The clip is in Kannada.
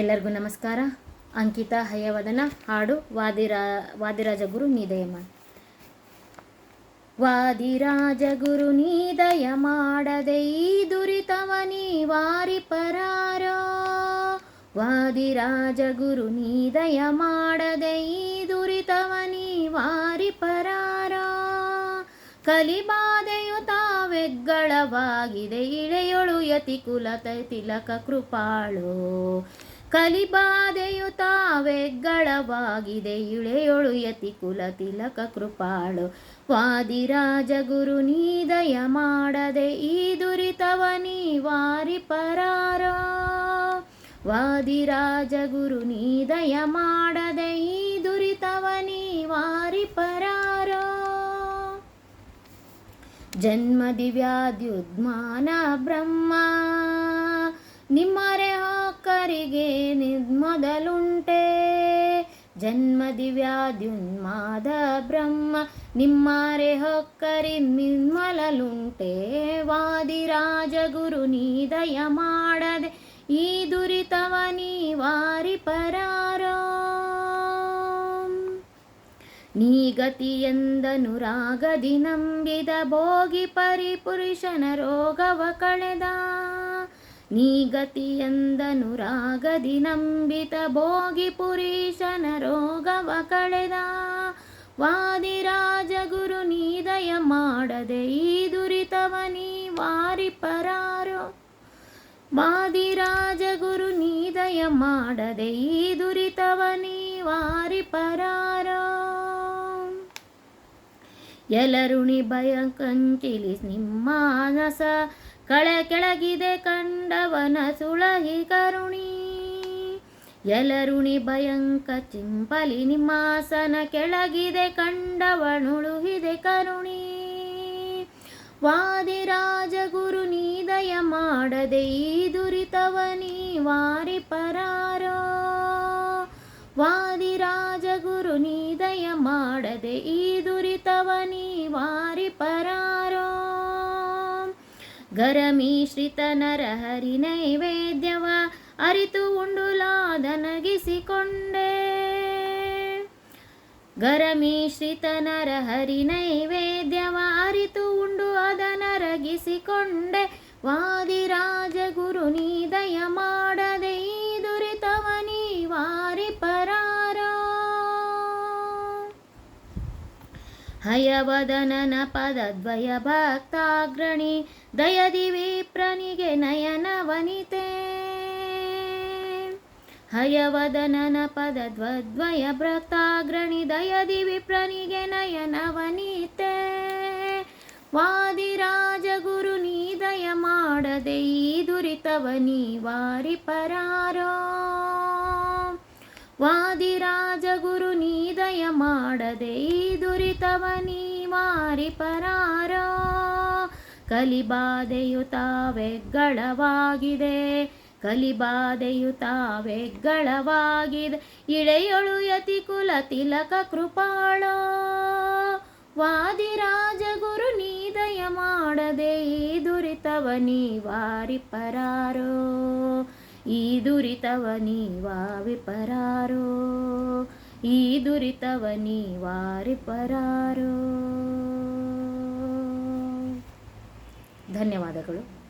ಎಲ್ಲರಿಗೂ ನಮಸ್ಕಾರ. ಅಂಕಿತಾ ಹಯವದನ ಹಾಡು ವಾದಿರಾ ವಾದಿರಾಜ ಗುರು ನೀದಯಮ ವಾದಿರಾಜ ಗುರು ನೀದಯ ಮಾಡದೆ ಈ ದುರಿತವ ನೀವಾರಿ ಪರಾರೋ. ವಾದಿರಾಜ ಗುರು ನೀದಯ ಮಾಡದೆ ಈ ದುರಿತವ ನೀವಾರಿ ಪರಾರೋ. ಕಲಿಬಾದೆಯು ತಾವೆಗ್ಗಳವಾಗಿದೆ, ಇಳೆಯೊಳು ಯತಿ ಕುಲತ ತಿಲಕ ಕೃಪಾಳು. ಕಲಿಬಾಧೆಯು ತಾವೆಗ್ಗಳವಾಗಿದೆ ಇಳೆಯೊಳು ಯತಿ ಕುಲ ತಿಲಕ ಕೃಪಾಳು. ವಾದಿರಾಜ ಗುರು ನೀದಯ ಮಾಡದೆ ಈ ದುರಿತವ ನೀವಾರಿ ಪರಾರ. ವಾದಿರಾಜ ಗುರು ನೀದಯ ಮಾಡದೆ ಈ ದುರಿತವ ನೀವಾರಿ ಪರಾರ. ಜನ್ಮ ದಿವ್ಯಾದ್ಯುದ್ಮಾನ ಬ್ರಹ್ಮ. ನಿಮ್ಮರೆ ಹಾಕರಿಗೆ ಮೊದಲುಂಟೆ ಜನ್ಮ ದಿವ್ಯಾದ್ಯುನ್ಮಾದ ಬ್ರಹ್ಮ, ನಿಮ್ಮಾರೆ ಹೊಕ್ಕರಿ ನಿರ್ಮಲಲುಂಟೆ ವಾದಿರಾಜ ಗುರು ನೀದಯ ಮಾಡದೆ, ಈ ದುರಿತವ ನೀವಾರಿ ಪರಾರೋ. ನೀಗತಿಯೆಂದನುರಾಗದಿ ನಂಬಿದ ಭೋಗಿ ಪರಿಪುರುಷನ ರೋಗವ ಕಳೆದ. ನೀಗತಿಯೆಂದನುರಾಗದಿ ನಂಬಿತ ಭೋಗಿ ಪುರೀಶನ ರೋಗವ ಕಳೆದ. ವಾದಿರಾಜ ಗುರು ನೀದಯ ಮಾಡದೆ ಈ ದುರಿತವ ನೀವಾರಿ ಪರಾರೋ. ವಾದಿರಾಜ ಗುರು ನೀದಯ ಮಾಡದೆ ಈ ದುರಿತವ ನೀವಾರಿ ಪರಾರು. ಎಲರುಣಿ ಭಯ ಕಂಚಿಲಿ ನಿಮ್ಮಾನಸ ಕಳ ಕೆಳಗಿದೆ ಕಂಡವನ ಸುಳಹಿ ಕರುಣಿ. ಎಲರುಣಿ ಭಯಂಕ ಚಿಂಪಲಿ ನಿಮ್ಮಾಸನ ಕೆಳಗಿದೆ ಕಂಡವನುಳುಹಿದೆ ಕರುಣಿ. ವಾದಿರಾಜ ಗುರು ನೀದಯ ಮಾಡದೆ ಈ ದುರಿತವ ನೀವಾರಿ ಪರಾರೋ. ವಾದಿರಾಜ ಗುರು ನೀದಯ ಮಾಡದೆ ಈ ದುರಿತವ ನೀವಾರಿ ಪರಾರೋ. ಗರಮೀಶ್ರಿತ ನರಹರಿ ನೈವೇದ್ಯವ ಅರಿತು ಉಂಡುಲಾದನಗಿಸಿಕೊಂಡೆ ಗರಮೀಶ್ರಿತ ನರಹರಿ ನೈವೇದ್ಯವ ಅರಿತು ಉಂಡು ಅದನರಗಿಸಿಕೊಂಡೆ. ವಾದಿರಾಜ ಗುರು ನೀ ಮಾಡದೆ ಹಯವದನನ ಪದದ್ವಯ ಭಕ್ತಾಗ್ರಣಿ ದಯದಿ ವಿಪ್ರನಿಗೆ ನಯನವನಿತೆ. ಹಯವದನನ ಪದದ್ವದ್ವಯ ಭಕ್ತಾಗ್ರಣಿ ದಯದಿ ವಿಪ್ರನಿಗೆ ನಯನವನಿತೆ. ವಾದಿರಾಜ ಗುರು ನೀದಯ ಮಾಡದೆ ಈ ದುರಿತವ ನೀ ವಾರಿ ಪರಾರೋ. ವಾದಿರಾಜ ಗುರು ನೀದಯ ಮಾಡದೆ ಈ ದುರಿತವ ನೀವಾರಿ ಪರಾರ. ಕಲಿಬಾದೆಯು ತಾವೆಗ್ಗಳವಾಗಿದೆ ಕಲಿಬಾದೆಯು ತಾವೆಗ್ಗಳವಾಗಿದೆ. ಇಳೆಯೊಳು ಯತಿ ಕುಲ ತಿಲಕ ಕೃಪಾಳ. ವಾದಿರಾಜ ಗುರು ನೀದಯ ಮಾಡದೆ ಈ ದುರಿತವ ನೀ ವಾರಿ ಪರಾರೋ. ಈ ದುರಿತವ ನೀವಾವಿ ಪರಾರೋ ಈ ದುರಿತವ ನೀವಾರಿ ಪರಾರೋ ಧನ್ಯವಾದಗಳು.